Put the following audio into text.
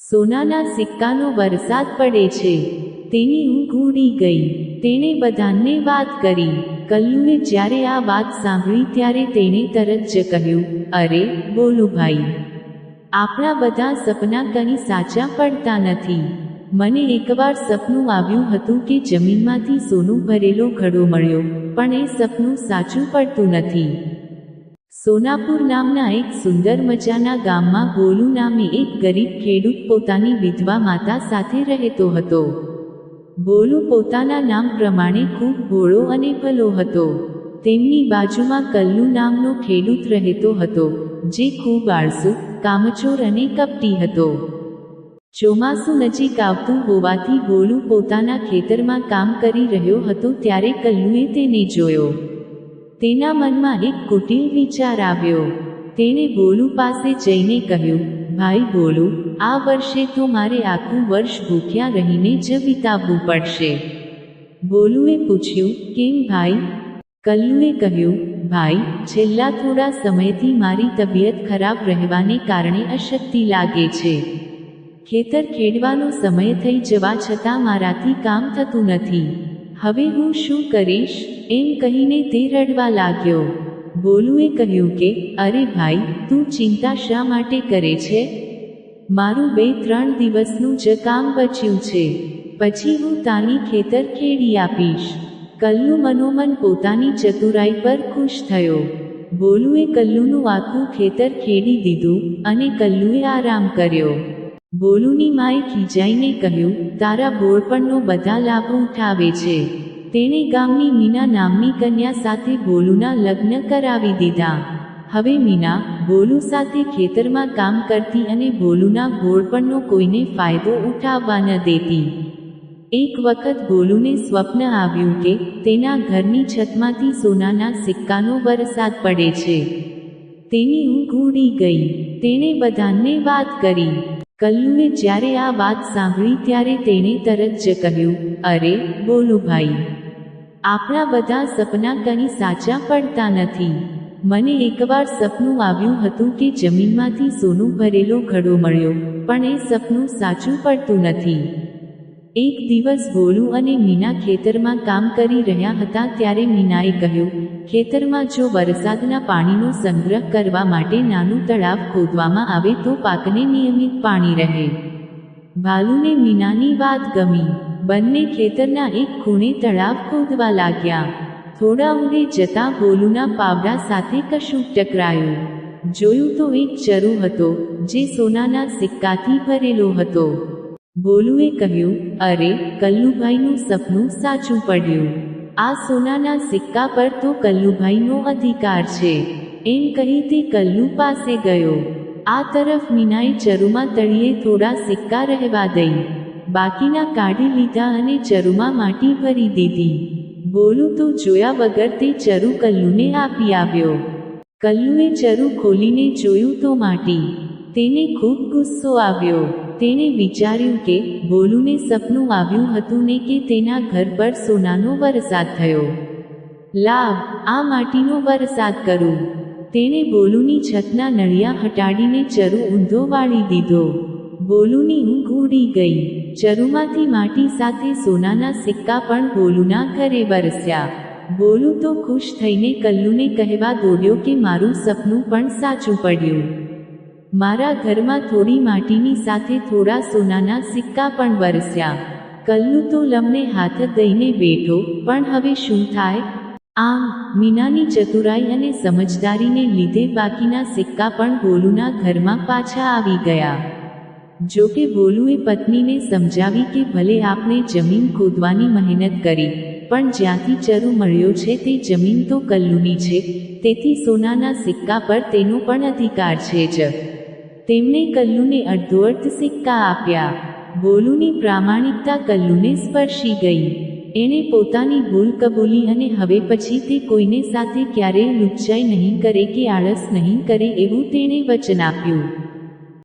સોનાના સિક્કાનો વરસાદ પડે છે. તેની ઊંઘ ઉડી ગઈ. તેણે બધાને વાત કરી. કલ્લુએ જ્યારે આ વાત સાંભળી ત્યારે તેણે તરત જ કહ્યું, અરે, બોલો ભાઈ. આપણા બધા સપના કંઈ સાચા પડતા નથી. મને એકવાર સપનું આવ્યું હતું કે જમીનમાંથી સોનું ભરેલો ઘડો મળ્યો, પણ એ સપનું સાચું પડતું નથી. સોનાપુર નામના એક સુંદર મજાના ગામમાં ગોલુ નામે એક ગરીબ ખેડૂત પોતાની વિધવા માતા સાથે રહેતો હતો. બોલુ પોતાના નામ પ્રમાણે ખૂબ ભોળો અને ભલો હતો. તેમની બાજુમાં કલ્લુ નામનો ખેડૂત રહેતો હતો, જે ખૂબ આળસુ, કામચોર અને કપટી હતો. ચોમાસું નજીક આવતું હોવાથી બોલુ પોતાના ખેતરમાં કામ કરી રહ્યો હતો ત્યારે કલ્લુએ તેને જોયો. તેના મનમાં એક કુટિલ વિચાર આવ્યો. તેણે બોલુ પાસે જઈને કહ્યું, ભાઈ બોલુ, આ વર્ષે તો મારે આખું વર્ષ ભૂખ્યા રહીને જ વિતાવવું પડશે. બોલુએ પૂછ્યું, કેમ ભાઈ? કલ્લુએ કહ્યું, ભાઈ, છેલ્લા થોડા સમયથી મારી તબિયત ખરાબ રહેવાને કારણે અશક્તિ લાગે છે. ખેતર ખેડવાનો સમય થઈ જવા છતાં મારાથી કામ થતું નથી. હવે હું શું કરીશ? એમ કહીને તે રડવા લાગ્યો. બોલુએ કહ્યું કે, અરે ભાઈ, તું ચિંતા શા માટે કરે છે? મારું બે ત્રણ દિવસનું જ કામ બચ્યું છે. પછી હું તાની ખેતર ખેડી આપીશ. કલ્લુ મનોમન પોતાની ચતુરાઈ પર ખુશ થયો. બોલુએ કલ્લુનું આખું ખેતર ખેડી દીધું અને કલ્લુએ આરામ કર્યો. બોલુની માએ ખીજાઈને કહ્યું, તારા બોળપણનો બધા લાભો ઉઠાવે છે. તેણે ગામની મીના નામની કન્યા સાથે બોલુના લગ્ન કરાવી દીધા. હવે મીના બોલુ સાથે ખેતરમાં કામ કરતી અને બોલુના ગોળપણનો કોઈને ફાયદો ઉઠાવવા ન દેતી. એક વખત બોલુને સ્વપ્ન આવ્યું કે તેના ઘરની છતમાંથી સોનાના સિક્કાનો વરસાદ પડે છે. તેની ઊંઘ ઉડી ગઈ. તેણે બધાને વાત કરી. કલ્લુએ જ્યારે આ વાત સાંભળી ત્યારે તેણે તરત જ કહ્યું, અરે, બોલો ભાઈ. આપણા બધા સપના કંઈ સાચા પડતા નથી. મને એકવાર સપનું આવ્યું હતું કે જમીનમાંથી સોનું ભરેલો ઘડો મળ્યો, પણ એ સપનું સાચું પડતું નથી. એક દિવસ બોલુ અને મીના ખેતરમાં કામ કરી રહ્યા હતા ત્યારે મીનાએ કહ્યું, ખેતરમાં જો વરસાદના પાણીનો સંગ્રહ કરવા માટે નાનું તળાવ ખોદવામાં આવે તો પાકને નિયમિત પાણી રહે. ભાલુને મીનાની વાત ગમી. બંને ખેતરના એક ખૂણે તળાવ ખોદવા લાગ્યા. થોડા ઊંડે જતા ગોલુના પાવડા સાથે કશું ટકરાયું. જોયું તો એક ચરુ હતો, જે સોનાના સિક્કાથી ભરેલો હતો. બોલુએ કહ્યું, અરે, કલ્લુભાઈનું સપનું સાચું પડ્યું. આ સોનાના સિક્કા પર તો કલ્લુભાઈનો અધિકાર છે. એમ કહી તે કલ્લુ પાસે ગયો. આ તરફ મીનાએ ચરુમાં તળિયે થોડા સિક્કા રહેવા દઈ. બાકીના કાઢી લીધા અને ચરુમાં માટી ભરી દીધી. બોલું તો જોયા વગર તે ચરુ કલ્લુને આપી આવ્યો. કલ્લુએ ચરુ ખોલીને જોયું તો માટી. તેને ખૂબ ગુસ્સો આવ્યો. તેણે વિચાર્યું કે બોલુને સપનું આવ્યું હતું ને કે તેના ઘર પર સોનાનો વરસાદ થયો. લાવ, આ માટીનો વરસાદ કરું. તેણે બોલુની છતના નળિયા હટાડીને ચરુ ઊંધો વાળી દીધો. બોલુની ઊંઘ ઉડી ગઈ. ચરુમાંથી માટી સાથે સોનાના સિક્કા પણ બોલુના ઘરે વરસ્યા. બોલું તો ખુશ થઈને કલ્લુને કહેવા દોડ્યો કે મારું સપનું પણ સાચું પડ્યું. મારા ઘરમાં થોડી માટીની સાથે થોડા સોનાના સિક્કા પણ વરસ્યા. કલ્લુ તો લમને હાથ દઈને બેઠો, પણ હવે શું થાય? આમ, મીનાની ચતુરાઈ અને સમજદારીને લીધે બાકીના સિક્કા પણ બોલુના ઘરમાં પાછા આવી ગયા. જોકે બોલુએ પત્નીને સમજાવી કે ભલે આપણે જમીન ખોદવાની મહેનત કરી, પણ જ્યાંથી ચરુ મળ્યો છે તે જમીન તો કલ્લુની છે, તેથી સોનાના સિક્કા પર તેનો પણ અધિકાર છે જ. તેમણે કલ્લુને અડધોઅડધ સિક્કા આપ્યા. બોલુની પ્રામાણિકતા કલ્લુને સ્પર્શી ગઈ. એણે પોતાની ભૂલ કબૂલી અને હવે પછી તે કોઈને સાથે ક્યારેય લુચ્ચાઈ નહીં કરે કે આળસ નહીં કરે એવું તેણે વચન આપ્યું.